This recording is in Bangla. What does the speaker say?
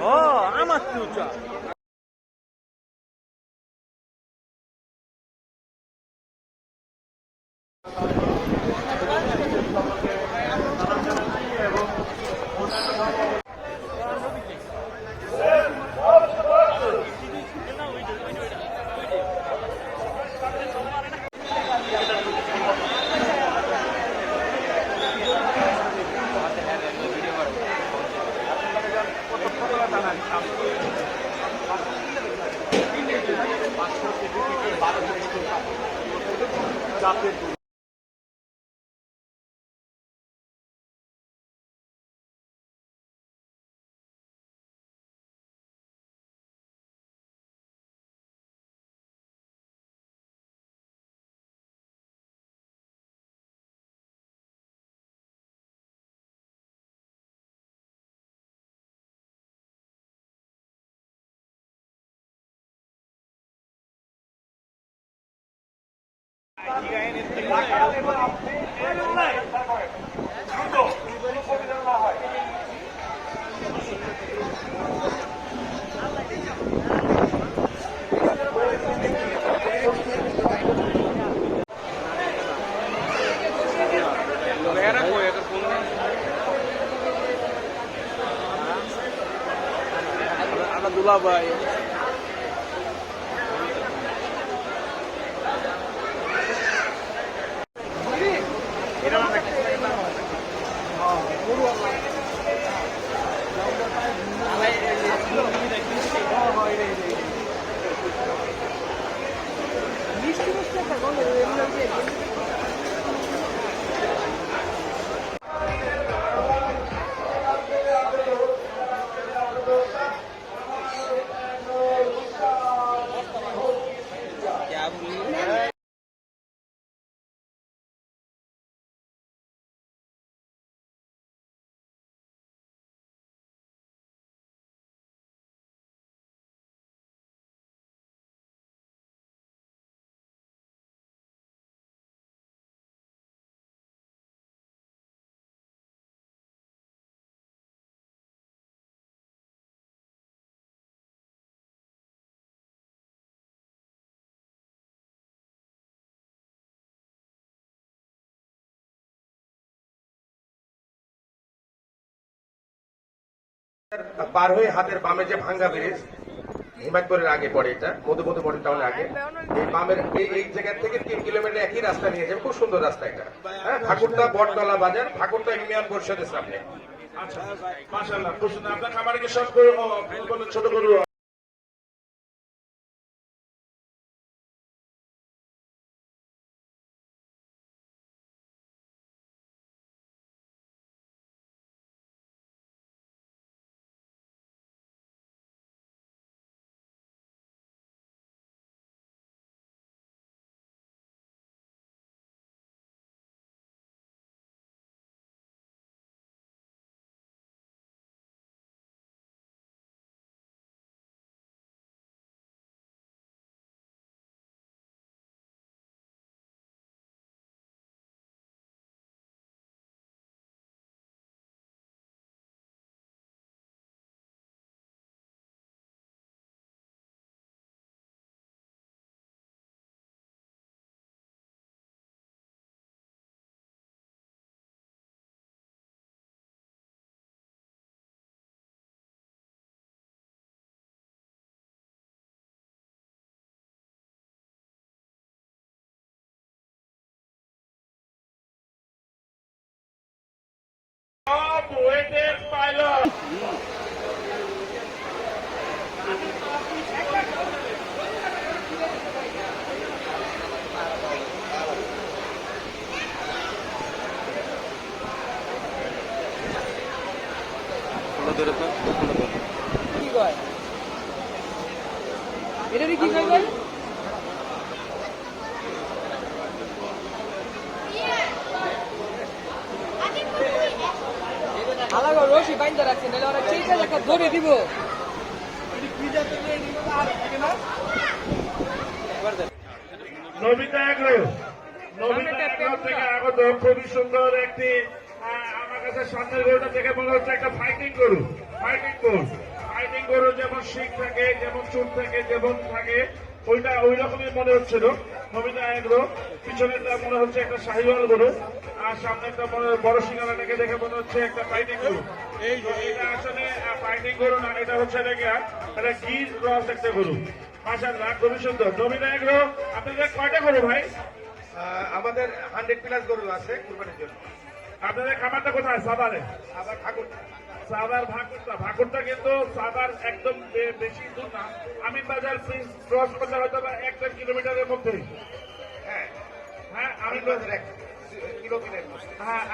어, 아마트 자. চাপের ভাই। মিষ্টি পার হয়ে হাতের বামে যে ভাঙ্গা ব্রিজ, হিমায়তপুরের আগে পড়ে এটা, মধুমধু মডেল টাউনের আগে। এই বামের, এই জায়গা থেকে তিন কিলোমিটার একই রাস্তা নিয়ে যাবে, খুব সুন্দর রাস্তা এটা। হ্যাঁ ঠাকুরটা বটতলা বাজার ঠাকুরটা ইউনিয়ন পরিষদের সামনে। আচ্ছা মাসাল্লাহ খুব সুন্দর। আপনার খামারে সব গরু ও, ছোট কি কয়? এটা কি খাইবেন আলাদা রশি বাইন্দা রাখছেন নাহলে ওরা চেয়ে লেখা ধরে দিব। নবিতা এগ্রো নবিতা এগ্রো থেকে আগত খুবই সুন্দর একটি কাছে সামনের গরুটা দেখে মনে হচ্ছে একটা ফাইটিং গরু ফাইটিং গরু ফাইটিং গরু যেমন শিখ থাকে যেমন চুল থাকে যেমন থাকে ওইটা ওই রকমই মনে হচ্ছিল নবিতা এগ্রো পিছনেরটা মনে হচ্ছে একটা শাহিওয়াল গরু আর সামনেরটা মনে বড় সিঙ্গারাটাকে দেখে মনে হচ্ছে একটা ফাইটিং গরু। এই এটা আসলে ফাইটিং গরু না এটা হচ্ছে নাকি একটা গির রস একটা গরু। মাসাল্লাহ খুবই সুন্দর। নবীনা এগ্রো আপনাদের কয়টা গরু ভাই? আমাদের হান্ড্রেড প্লাস গরু আছে কুরবানির জন্য। আপনাদের খামারটা কোথায়? সাদারে সাদার ভাকুরটা। ভাকুরটা কিন্তু সাদার একদম বেশি দূর না। আমিন বাজার ক্রস করলে হয়তো বা এক দেড় কিলোমিটারের মধ্যেই। হ্যাঁ। হ্যাঁ আমি আমিন বাজার এক কিলোমিটার হ্যাঁ